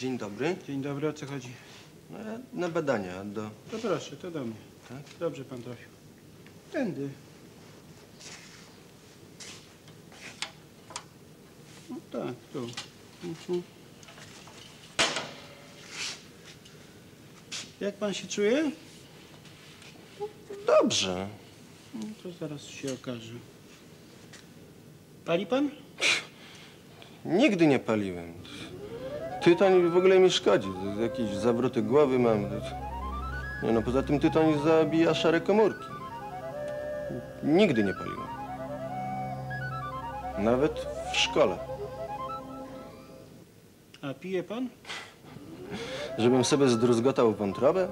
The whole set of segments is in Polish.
Dzień dobry. Dzień dobry, o co chodzi? No, ja na badania do... To proszę, to do mnie. Tak? Dobrze pan trafił. Tędy. No tak, tu. Mhm. Jak pan się czuje? Dobrze. No, to zaraz się okaże. Pali pan? Nigdy nie paliłem. Tytoń w ogóle mi szkodzi. Jakieś zawroty głowy mam. Nie no, poza tym tytoń zabija szare komórki. Nigdy nie paliłem. Nawet w szkole. A pije pan? Żebym sobie zdruzgotał wątrobę?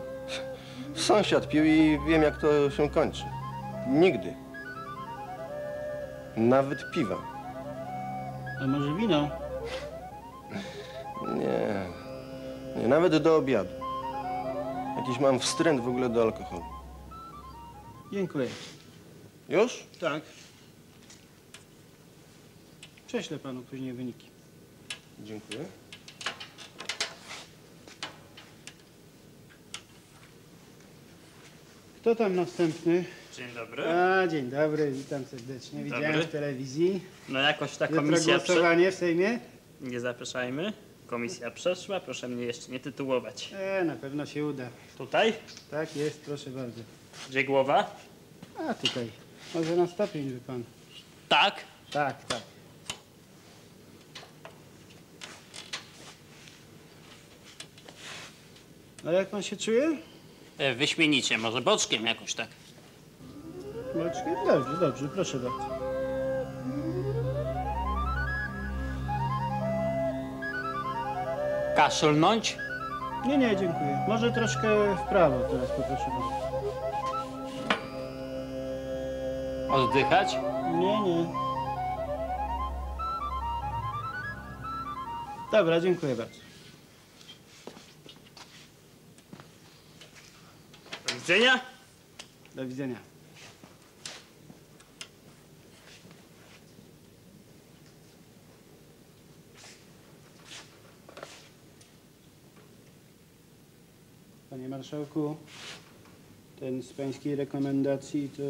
Sąsiad pił i wiem, jak to się kończy. Nigdy. Nawet piwa. A może wino? Nie. Nie, nawet do obiadu. Jakiś mam wstręt w ogóle do alkoholu. Dziękuję. Już? Tak. Prześlę panu później wyniki. Dziękuję. Kto tam następny? Dzień dobry. A, dzień dobry, witam serdecznie. Widziałem Dobry. w telewizji. No jakoś ta Jutro komisja prze... głosowanie w Sejmie? Nie zapraszajmy. Komisja przeszła, proszę mnie jeszcze nie tytułować. E, na pewno się uda. Tutaj? Tak jest, proszę bardzo. Gdzie głowa? A, tutaj. Może na stopień, by pan. Tak. Tak, tak. A jak pan się czuje? E, Wyśmienicie, może boczkiem jakoś tak. Boczkiem? Dobrze, dobrze, proszę bardzo. Kaszlnąć? Nie, nie, dziękuję. Może troszkę w prawo teraz poproszę bardzo. Oddychać? Nie, nie. Dobra, dziękuję bardzo. Do widzenia. Do widzenia. Panie marszałku, ten z pańskiej rekomendacji to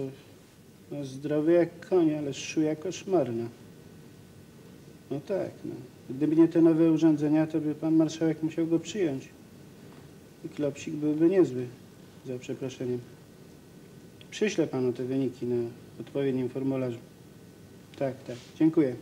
no, zdrowy jak koń, ale szu jak koszmarna. No tak, no. Gdyby nie te nowe urządzenia, to by pan marszałek musiał go przyjąć. I klopsik byłby niezły, za przeproszeniem. Przyślę panu te wyniki na odpowiednim formularzu. Tak, tak. Dziękuję.